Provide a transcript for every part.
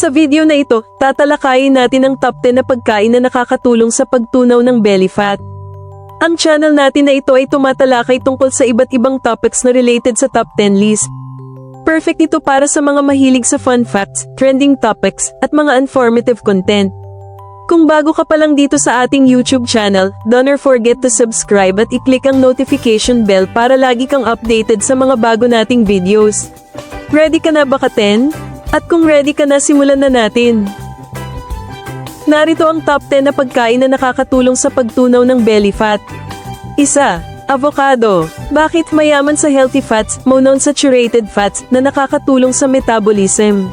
Sa video na ito, tatalakayin natin ang top 10 na pagkain na nakakatulong sa pagtunaw ng belly fat. Ang channel natin na ito ay tumatalakay tungkol sa iba't ibang topics na related sa top 10 list. Perfect ito para sa mga mahilig sa fun facts, trending topics, at mga informative content. Kung bago ka pa lang dito sa ating YouTube channel, don't forget to subscribe at i-click ang notification bell para lagi kang updated sa mga bago nating videos. Ready ka na ba ka-10? At kung ready ka na, simulan na natin. Narito ang top 10 na pagkain na nakakatulong sa pagtunaw ng belly fat. Isa, avocado. Bakit mayaman sa healthy fats, monounsaturated fats na nakakatulong sa metabolism?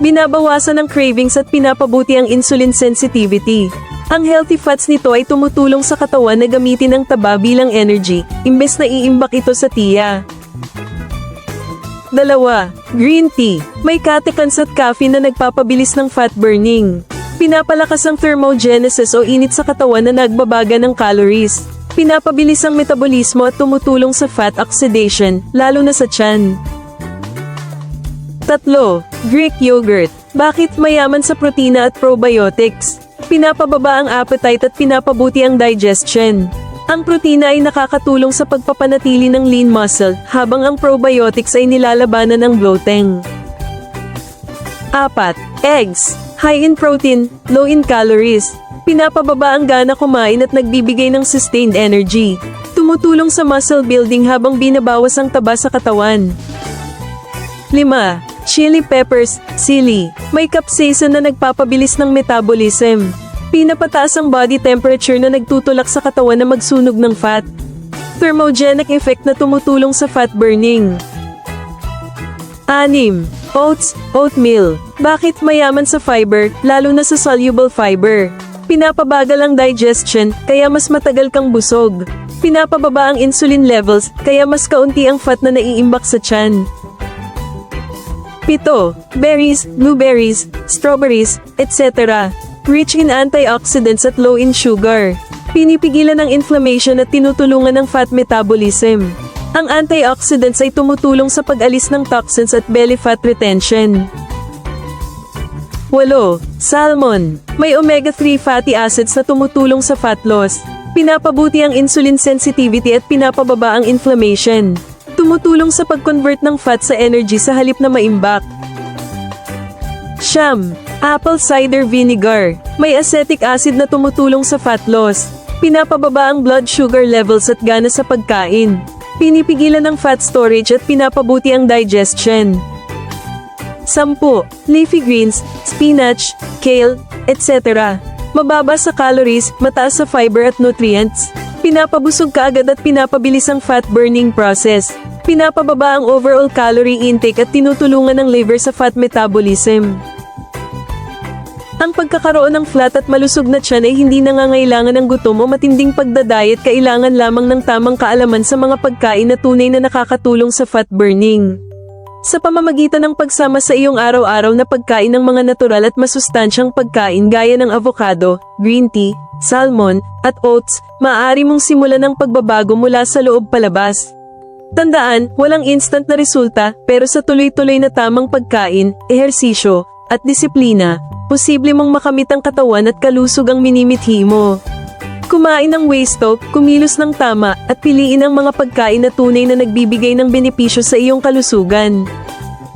Binabawasan ang cravings at pinapabuti ang insulin sensitivity. Ang healthy fats nito ay tumutulong sa katawan na gamitin ang taba bilang energy, imbes na iimbak ito sa tiya. Dalawa, green tea. May catechins at caffeine na nagpapabilis ng fat burning. Pinapalakas ang thermogenesis o init sa katawan na nagbabaga ng calories. Pinapabilis ang metabolismo at tumutulong sa fat oxidation, lalo na sa tiyan. Tatlo, Greek yogurt. Bakit mayaman sa protina at probiotics? Pinapababa ang appetite at pinapabuti ang digestion. Ang protina ay nakakatulong sa pagpapanatili ng lean muscle, habang ang probiotics ay nilalabanan ng bloating. Apat, eggs. High in protein, low in calories. Pinapababa ang gana kumain at nagbibigay ng sustained energy. Tumutulong sa muscle building habang binabawas ang taba sa katawan. 5. Chili peppers, sili. May capsaicin na nagpapabilis ng metabolism. Pinapataas ang body temperature na nagtutulak sa katawan na magsunog ng fat. Thermogenic effect na tumutulong sa fat burning. 6. Oats, oatmeal. Bakit mayaman sa fiber, lalo na sa soluble fiber? Pinapabagal ang digestion, kaya mas matagal kang busog. Pinapababa ang insulin levels, kaya mas kaunti ang fat na naiimbak sa tiyan. 7. Berries, blueberries, strawberries, etc. Rich in antioxidants at low in sugar. Pinipigilan ang inflammation at tinutulungan ng fat metabolism. Ang antioxidants ay tumutulong sa pag-alis ng toxins at belly fat retention. 8. Salmon. May omega-3 fatty acids na tumutulong sa fat loss. Pinapabuti ang insulin sensitivity at pinapababa ang inflammation. Tumutulong sa pag-convert ng fat sa energy sa halip na maimbak. Siyam. Apple cider vinegar. May acetic acid na tumutulong sa fat loss. Pinapababa ang blood sugar levels at gana sa pagkain. Pinipigilan ang fat storage at pinapabuti ang digestion. 10. Leafy greens, spinach, kale, etc. Mababa sa calories, mataas sa fiber at nutrients. Pinapabusog ka agad at pinapabilis ang fat burning process. Pinapababa ang overall calorie intake at tinutulungan ng liver sa fat metabolism. Ang pagkakaroon ng flat at malusog na tiyan ay hindi nangangailangan ng gutom o matinding pagdadayet kailangan lamang ng tamang kaalaman sa mga pagkain na tunay na nakakatulong sa fat burning. Sa pamamagitan ng pagsama sa iyong araw-araw na pagkain ng mga natural at masustansyang pagkain gaya ng avocado, green tea, salmon, at oats, maaari mong simulan ang pagbabago mula sa loob palabas. Tandaan, walang instant na resulta, pero sa tuloy-tuloy na tamang pagkain, ehersisyo, at disiplina, posible mong makamit ang katawan at kalusog ang minimithi mo. Kumain ng wasto, kumilos ng tama, at piliin ang mga pagkain na tunay na nagbibigay ng benepisyo sa iyong kalusugan.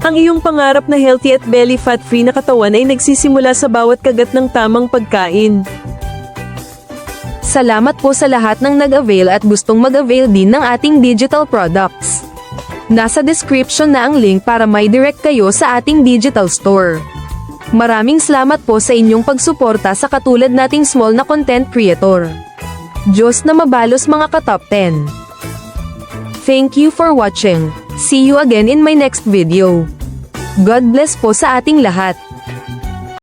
Ang iyong pangarap na healthy at belly fat-free na katawan ay nagsisimula sa bawat kagat ng tamang pagkain. Salamat po sa lahat ng nag-avail at gustong mag-avail din ng ating digital products. Nasa description na ang link para may direct kayo sa ating digital store. Maraming salamat po sa inyong pagsuporta sa katulad nating small na content creator. Diyos na mabalos mga ka-top 10. Thank you for watching. See you again in my next video. God bless po sa ating lahat.